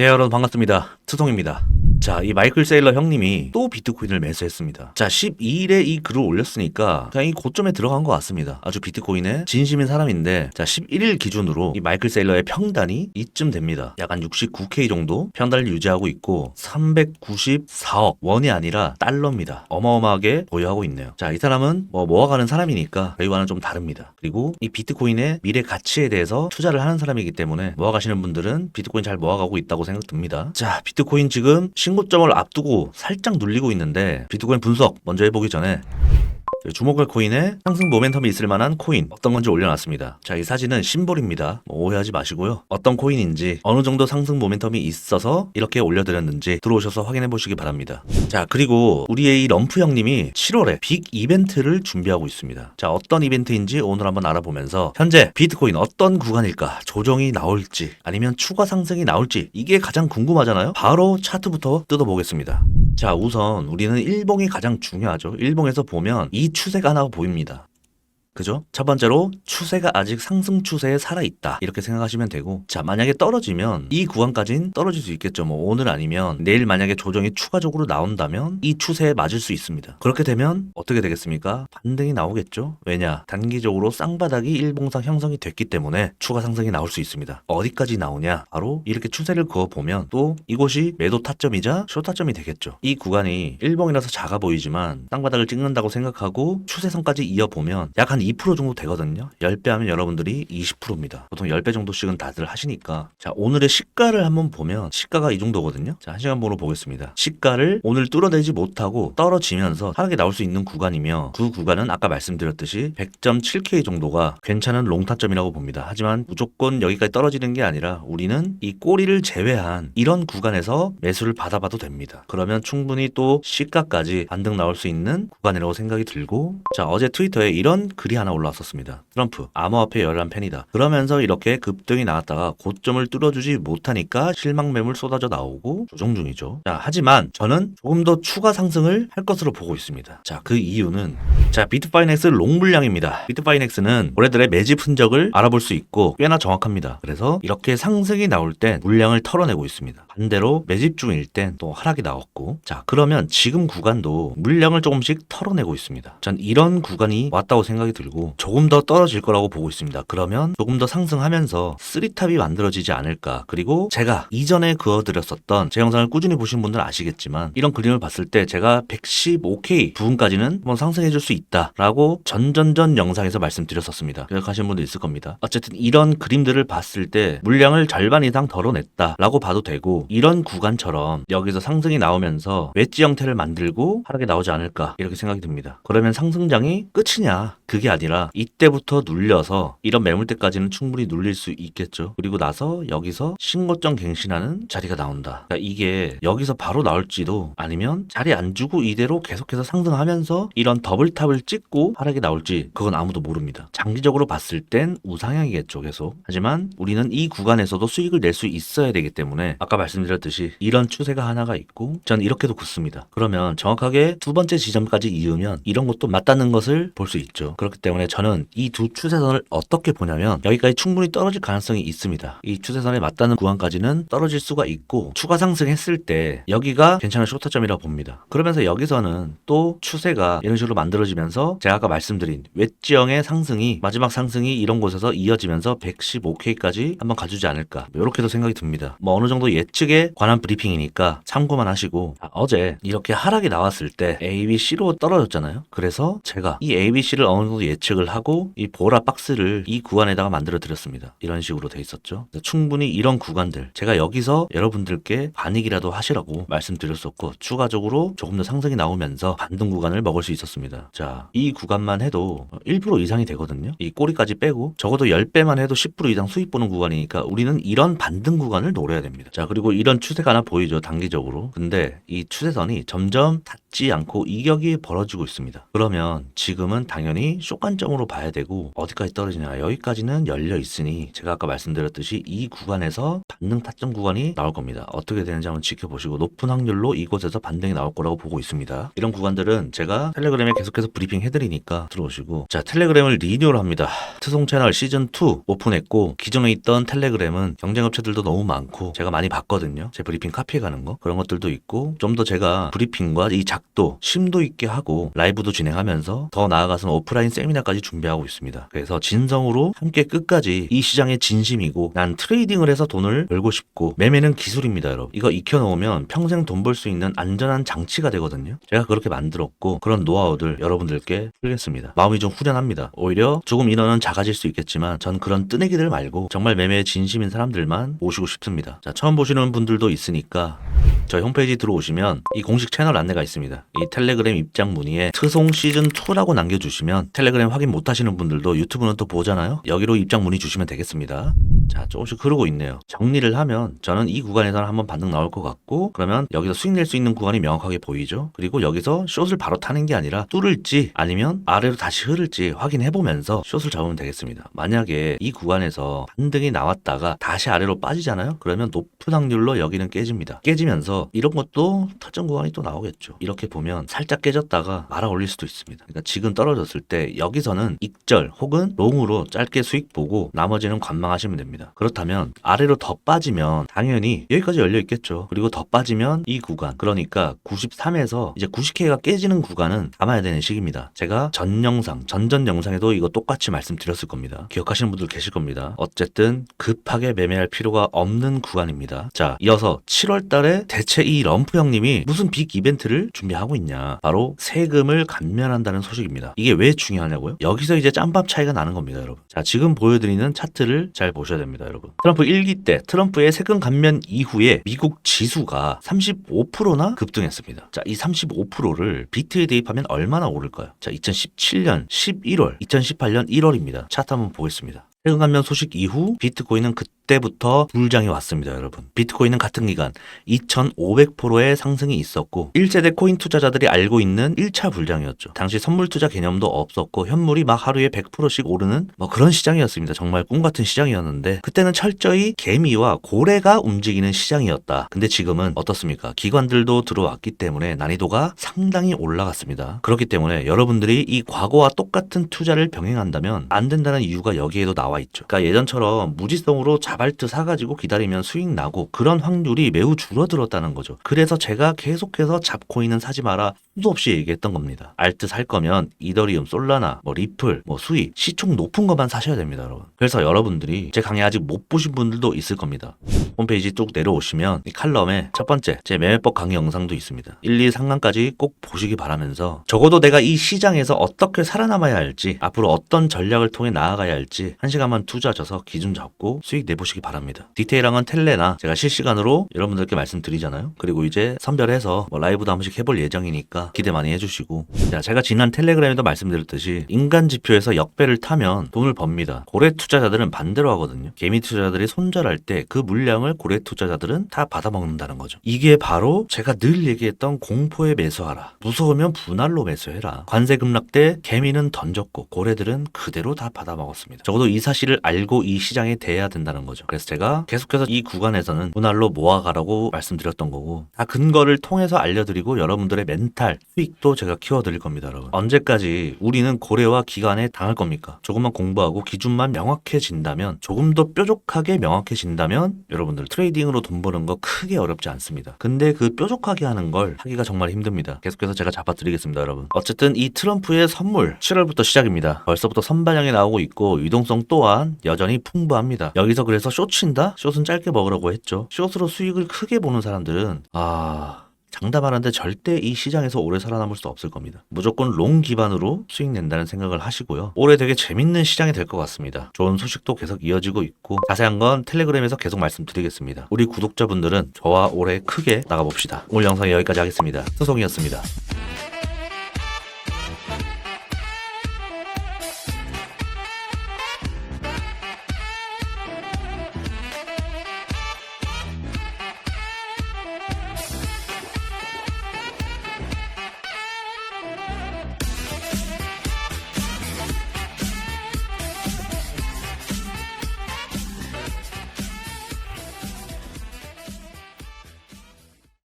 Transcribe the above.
네, 여러분 반갑습니다. 투성입니다. 자, 이 마이클 세일러 형님이 또 비트코인을 매수했습니다. 자, 12일에 이 글을 올렸으니까 그냥 이 고점에 들어간 것 같습니다. 아주 비트코인에 진심인 사람인데, 자, 11일 기준으로 이 마이클 세일러의 평단이 이쯤 됩니다. 약 한 69K 정도 평단을 유지하고 있고, 394억 원이 아니라 달러입니다. 어마어마하게 보유하고 있네요. 자, 이 사람은 뭐 모아가는 사람이니까 저희와는 좀 다릅니다. 그리고 이 비트코인의 미래 가치에 대해서 투자를 하는 사람이기 때문에 모아가시는 분들은 비트코인 잘 모아가고 있다고 생각 듭니다. 자, 비트코인 지금 신 고점을 앞두고 살짝 눌리고 있는데 비트코인 분석 먼저 해보기 전에 주목할 코인에 상승 모멘텀이 있을 만한 코인 어떤 건지 올려놨습니다. 자, 이 사진은 심볼입니다. 뭐 오해하지 마시고요. 어떤 코인인지 어느 정도 상승 모멘텀이 있어서 이렇게 올려드렸는지 들어오셔서 확인해 보시기 바랍니다. 자, 그리고 우리의 이 럼프 형님이 7월에 빅 이벤트를 준비하고 있습니다. 자, 어떤 이벤트인지 오늘 한번 알아보면서 현재 비트코인 어떤 구간일까 조정이 나올지 아니면 추가 상승이 나올지 이게 가장 궁금하잖아요. 바로 차트부터 뜯어보겠습니다. 자, 우선 우리는 일봉이 가장 중요하죠. 일봉에서 보면 이 추세가 하나 보입니다. 그죠? 첫 번째로 추세가 아직 상승 추세에 살아 있다. 이렇게 생각하시면 되고 자 만약에 떨어지면 이 구간까진 떨어질 수 있겠죠. 뭐 오늘 아니면 내일 만약에 조정이 추가적으로 나온다면 이 추세에 맞을 수 있습니다. 그렇게 되면 어떻게 되겠습니까? 반등이 나오겠죠. 왜냐? 단기적으로 쌍바닥이 일봉상 형성이 됐기 때문에 추가 상승이 나올 수 있습니다. 어디까지 나오냐? 바로 이렇게 추세를 그어 보면 또 이곳이 매도 타점이자 쇼 타점이 되겠죠. 이 구간이 일봉이라서 작아 보이지만 쌍바닥을 찍는다고 생각하고 추세선까지 이어 보면 약한 2% 정도 되거든요. 10배 하면 여러분들이 20%입니다. 보통 10배 정도씩은 다들 하시니까. 자, 오늘의 시가를 한번 보면 시가가 이 정도거든요. 자, 한 시간 번호 보겠습니다. 시가를 오늘 뚫어내지 못하고 떨어지면서 하락이 나올 수 있는 구간이며 그 구간은 아까 말씀드렸듯이 100.7K 정도가 괜찮은 롱타점이라고 봅니다. 하지만 무조건 여기까지 떨어지는 게 아니라 우리는 이 꼬리를 제외한 이런 구간에서 매수를 받아봐도 됩니다. 그러면 충분히 또 시가까지 반등 나올 수 있는 구간이라고 생각이 들고 자, 어제 트위터에 이런 글이 하나 올라왔었습니다. 트럼프, 암호화폐 열한 팬이다. 그러면서 이렇게 급등이 나왔다가 고점을 뚫어주지 못하니까 실망 매물 쏟아져 나오고 조정 중이죠. 자, 하지만 저는 조금 더 추가 상승을 할 것으로 보고 있습니다. 자, 그 이유는 자, 비트파이넥스 롱 물량입니다. 비트파이넥스는 올해들의 매집 흔적을 알아볼 수 있고 꽤나 정확합니다. 그래서 이렇게 상승이 나올 땐 물량을 털어내고 있습니다. 반대로 매집 중일 땐 또 하락이 나왔고 자, 그러면 지금 구간도 물량을 조금씩 털어내고 있습니다. 전 이런 구간이 왔다고 생각이 들고 조금 더 떨어질 거라고 보고 있습니다. 그러면 조금 더 상승하면서 쓰리탑이 만들어지지 않을까. 그리고 제가 이전에 그어드렸었던 제 영상을 꾸준히 보신 분들은 아시겠지만 이런 그림을 봤을 때 제가 115K 부분까지는 한번 상승해 줄 수 있다라고 전전전 영상에서 말씀드렸었습니다. 기억하시는 분도 있을 겁니다. 어쨌든 이런 그림들을 봤을 때 물량을 절반 이상 덜어냈다라고 봐도 되고 이런 구간처럼 여기서 상승이 나오면서 웨지 형태를 만들고 하락이 나오지 않을까 이렇게 생각이 듭니다. 그러면 상승장이 끝이냐? 그게 아니라 이때부터 눌려서 이런 매물대까지는 충분히 눌릴 수 있겠죠. 그리고 나서 여기서 신고점 갱신하는 자리가 나온다. 그러니까 이게 여기서 바로 나올지도 아니면 자리 안 주고 이대로 계속해서 상승하면서 이런 더블탑을 찍고 하락이 나올지 그건 아무도 모릅니다. 장기적으로 봤을 땐 우상향이겠죠, 계속. 하지만 우리는 이 구간에서도 수익을 낼 수 있어야 되기 때문에 아까 말씀드렸듯이 이런 추세가 하나가 있고 전 이렇게도 굳습니다. 그러면 정확하게 두 번째 지점까지 이으면 이런 것도 맞닿는 것을 볼 수 있죠. 그렇기 때문에 저는 이 두 추세선을 어떻게 보냐면 여기까지 충분히 떨어질 가능성이 있습니다. 이 추세선에 맞닿는 구간까지는 떨어질 수가 있고 추가 상승했을 때 여기가 괜찮은 쇼타점이라고 봅니다. 그러면서 여기서는 또 추세가 이런 식으로 만들어지면서 제가 아까 말씀드린 웨지형의 상승이 마지막 상승이 이런 곳에서 이어지면서 115K까지 한번 가주지 않을까 이렇게도 생각이 듭니다. 뭐 어느 정도 예측에 관한 브리핑이니까 참고만 하시고 아, 어제 이렇게 하락이 나왔을 때 A, B, C로 떨어졌잖아요. 그래서 제가 이 A, B, C를 어느 정도 예측을 하고 이 보라 박스를 이 구간에다가 만들어 드렸습니다. 이런 식으로 돼 있었죠. 충분히 이런 구간들 제가 여기서 여러분들께 반익이라도 하시라고 말씀드렸었고 추가적으로 조금 더 상승이 나오면서 반등 구간을 먹을 수 있었습니다. 자, 이 구간만 해도 1% 이상이 되거든요. 이 꼬리까지 빼고 적어도 10배만 해도 10% 이상 수익 보는 구간이니까 우리는 이런 반등 구간을 노려야 됩니다. 자, 그리고 이런 추세가 하나 보이죠. 단기적으로. 근데 이 추세선이 점점 잊지 않고 이격이 벌어지고 있습니다. 그러면 지금은 당연히 쇼관점으로 봐야 되고 어디까지 떨어지냐 여기까지는 열려 있으니 제가 아까 말씀드렸듯이 이 구간에서 반등 타점 구간이 나올 겁니다. 어떻게 되는지 한번 지켜보시고 높은 확률로 이곳에서 반등이 나올 거라고 보고 있습니다. 이런 구간들은 제가 텔레그램에 계속해서 브리핑 해드리니까 들어오시고 자 텔레그램을 리뉴얼 합니다. 트송 채널 시즌 2 오픈했고 기존에 있던 텔레그램은 경쟁 업체들도 너무 많고 제가 많이 봤거든요. 제 브리핑 카피해 가는 거 그런 것들도 있고 좀 더 제가 브리핑과 이 작도 심도 있게 하고 라이브도 진행하면서 더 나아가서는 오프라인 세미나까지 준비하고 있습니다. 그래서 진성으로 함께 끝까지 이 시장의 진심이고 난 트레이딩을 해서 돈을 벌고 싶고 매매는 기술입니다, 여러분. 이거 익혀놓으면 평생 돈 벌 수 있는 안전한 장치가 되거든요. 제가 그렇게 만들었고 그런 노하우들 여러분들께 풀겠습니다. 마음이 좀 후련합니다. 오히려 조금 인원은 작아질 수 있겠지만 전 그런 뜨내기들 말고 정말 매매에 진심인 사람들만 모시고 싶습니다. 자, 처음 보시는 분들도 있으니까 저희 홈페이지 들어오시면 이 공식 채널 안내가 있습니다. 이 텔레그램 입장 문의에 트송 시즌 2라고 남겨주시면 텔레그램 확인 못 하시는 분들도 유튜브는 또 보잖아요. 여기로 입장 문의 주시면 되겠습니다. 자, 조금씩 흐르고 있네요. 정리를 하면 저는 이 구간에서는 한번 반등 나올 것 같고 그러면 여기서 수익 낼 수 있는 구간이 명확하게 보이죠. 그리고 여기서 숏을 바로 타는 게 아니라 뚫을지 아니면 아래로 다시 흐를지 확인해 보면서 숏을 잡으면 되겠습니다. 만약에 이 구간에서 반등이 나왔다가 다시 아래로 빠지잖아요. 그러면 높은 확률로 여기는 깨집니다. 깨지면서 이런 것도 타점 구간이 또 나오겠죠. 이렇게 보면 살짝 깨졌다가 말아 올릴 수도 있습니다. 그러니까 지금 떨어졌을 때 여기서는 익절 혹은 롱으로 짧게 수익 보고 나머지는 관망하시면 됩니다. 그렇다면 아래로 더 빠지면 당연히 여기까지 열려 있겠죠. 그리고 더 빠지면 이 구간 그러니까 93에서 이제 90K가 깨지는 구간은 담아야 되는 시기입니다. 제가 전 영상 전전 영상에도 이거 똑같이 말씀드렸을 겁니다. 기억하시는 분들 계실 겁니다. 어쨌든 급하게 매매할 필요가 없는 구간입니다. 자 이어서 7월 달에 대체 이 럼프 형님이 무슨 빅 이벤트를 준비하고 있냐 바로 세금을 감면한다는 소식입니다. 이게 왜 중요하냐고요? 여기서 이제 짬밥 차이가 나는 겁니다, 여러분. 자, 지금 보여드리는 차트를 잘 보셔야 됩니다, 여러분. 트럼프 1기 때 트럼프의 세금 감면 이후에 미국 지수가 35%나 급등했습니다. 자, 이 35%를 비트에 대입하면 얼마나 오를까요? 자, 2017년 11월, 2018년 1월입니다. 차트 한번 보겠습니다. 세금 감면 소식 이후 비트코인은 그때부터 불장이 왔습니다, 여러분. 비트코인은 같은 기간 2,500%의 상승이 있었고 1세대 코인 투자자들이 알고 있는 1차 불장이었죠. 당시 선물 투자 개념도 없었고 현물이 막 하루에 100%씩 오르는 뭐 그런 시장이었습니다. 정말 꿈 같은 시장이었는데 그때는 철저히 개미와 고래가 움직이는 시장이었다. 근데 지금은 어떻습니까? 기관들도 들어왔기 때문에 난이도가 상당히 올라갔습니다. 그렇기 때문에 여러분들이 이 과거와 똑같은 투자를 병행한다면 안 된다는 이유가 여기에도 나와 있죠. 그러니까 예전처럼 무지성으로 자발트 사가지고 기다리면 수익 나고 그런 확률이 매우 줄어들었다는 거죠. 그래서 제가 계속해서 잡코인은 사지 마라 수도 없이 얘기했던 겁니다. 알트 살 거면 이더리움, 솔라나, 뭐 리플, 뭐 수익, 시총 높은 것만 사셔야 됩니다, 여러분. 그래서 여러분들이 제 강의 아직 못 보신 분들도 있을 겁니다. 홈페이지 쭉 내려오시면 이 칼럼에 첫 번째 제 매매법 강의 영상도 있습니다. 1, 2 상강까지 꼭 보시기 바라면서 적어도 내가 이 시장에서 어떻게 살아남아야 할지 앞으로 어떤 전략을 통해 나아가야 할지 한 시간만 투자하셔서 기준 잡고 수익 내보시기 바랍니다. 디테일한 텔레나 제가 실시간으로 여러분들께 말씀드리잖아요. 그리고 이제 선별해서 뭐 라이브도 한 번씩 해볼 예정이니까 기대 많이 해주시고 자, 제가 지난 텔레그램에도 말씀드렸듯이 인간 지표에서 역배를 타면 돈을 법니다. 고래 투자자들은 반대로 하거든요. 개미 투자자들이 손절할 때 그 물량을 고래 투자자들은 다 받아먹는다는 거죠. 이게 바로 제가 늘 얘기했던 공포에 매수하라. 무서우면 분할로 매수해라. 관세 급락 때 개미는 던졌고 고래들은 그대로 다 받아먹었습니다. 적어도 이 사실을 알고 이 시장에 대해야 된다는 거죠. 그래서 제가 계속해서 이 구간에서는 분할로 모아가라고 말씀드렸던 거고 다 근거를 통해서 알려드리고 여러분들의 멘탈, 수익도 제가 키워드릴 겁니다, 여러분. 언제까지 우리는 고래와 기관에 당할 겁니까? 조금만 공부하고 기준만 명확해진다면 조금 더 뾰족하게 명확해진다면 여러분들 트레이딩으로 돈 버는 거 크게 어렵지 않습니다. 근데 그 뾰족하게 하는 걸 하기가 정말 힘듭니다. 계속해서 제가 잡아드리겠습니다, 여러분. 어쨌든 이 트럼프의 선물 7월부터 시작입니다. 벌써부터 선반영이 나오고 있고 유동성 또한 여전히 풍부합니다. 여기서 그래서 숏 친다? 숏은 짧게 먹으라고 했죠. 숏으로 수익을 크게 보는 사람들은 아 장담하는데 절대 이 시장에서 오래 살아남을 수 없을 겁니다. 무조건 롱 기반으로 수익 낸다는 생각을 하시고요. 올해 되게 재밌는 시장이 될 것 같습니다. 좋은 소식도 계속 이어지고 있고 자세한 건 텔레그램에서 계속 말씀드리겠습니다. 우리 구독자분들은 저와 올해 크게 나가봅시다. 오늘 영상 여기까지 하겠습니다. 소송이었습니다.